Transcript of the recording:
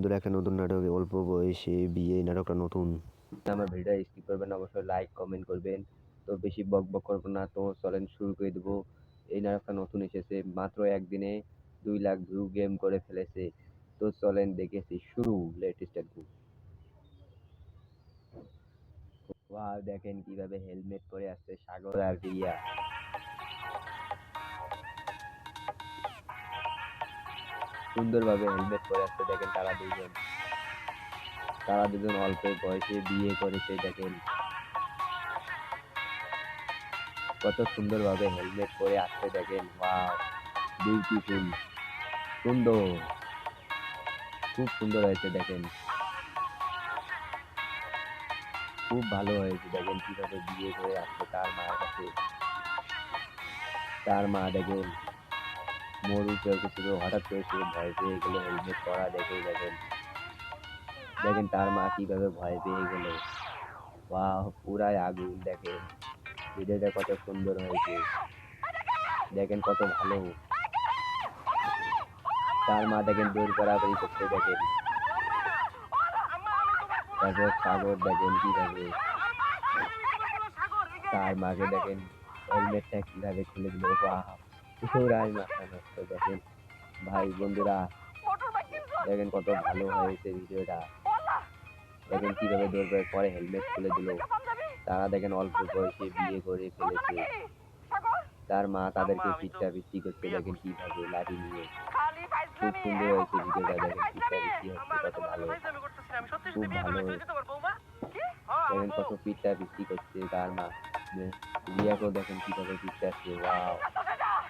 বন্ধুরা, একটা নতুন নাটক অল্প বয়সে বিয়ে নাটকটা নতুন। আমার ভিডিওটা স্কিপ করবেন, অবশ্যই লাইক কমেন্ট করবেন। তো বেশি বক বক করব না, তো চলেন শুরু করে দেবো। এই নাটকটা নতুন এসেছে, মাত্র একদিনে দুই লাখ ভিউ গেম করে ফেলেছে। তো চলেন দেখেছি শুরু লেটেস্ট একদম ওয়াও দেখেন কীভাবে হেলমেট পরে আসছে সাগর আর রিয়া। সুন্দরভাবে হেলমেট পরে আসছে, দেখেন তারা দুজন। তারা দুজন অল্প বয়সে বিয়ে করেছে, দেখেন। কত সুন্দরভাবে হেলমেট পরে আসতে দেখেন। ওয়াও বিউটিফুল সুন্দর খুব সুন্দর হয়েছে, দেখেন। খুব ভালো হয়েছে, দেখেন কীভাবে বিয়ে করে আসছে তার মায়ের কাছে। তার মা, দেখেন। মরু চলতেছিল হঠাৎ করে সে ভয় পেয়ে গেল হেলমেট পরা দেখেই দেখেন। দেখেন তার মা কীভাবে ভয় পেয়ে গেল। বাহ পুরাই আগুন দেখেন। ভিডিওটা কত সুন্দর হয়েছে। দেখেন কত ভালো। তার মা দেখেন দৌড় করাকরি করতে দেখেন। তারপর সাগর দেখেন কীভাবে। তার মাকে দেখেন, হেলমেটটা কীভাবে খুলে দিল। বাহ পুরাই মাথা দেখেন ভাই বন্ধুরা দেখেন কত ভালো হয়েছে ভিডিওটা দেখেন কীভাবে দৌড় পরে হেলমেট খুলে দিল তারা দেখেন অল্প বয়সে বিয়ে করে ফেলেছে তার মা। তাদেরকে পিঠা পিচ্ছি করতে দেখেন কীভাবে লাঠি নিয়ে খুব সুন্দর হয়েছে ভিডিওটা দেখেন পিঠা পিচ্ছি হচ্ছে কত ভালো খুব ভালো দেখেন কত পিঠা পিচ্ছি করছে তার মা রিয়াকেও দেখেন কীভাবে পিঠা আসছে, ওয়াও।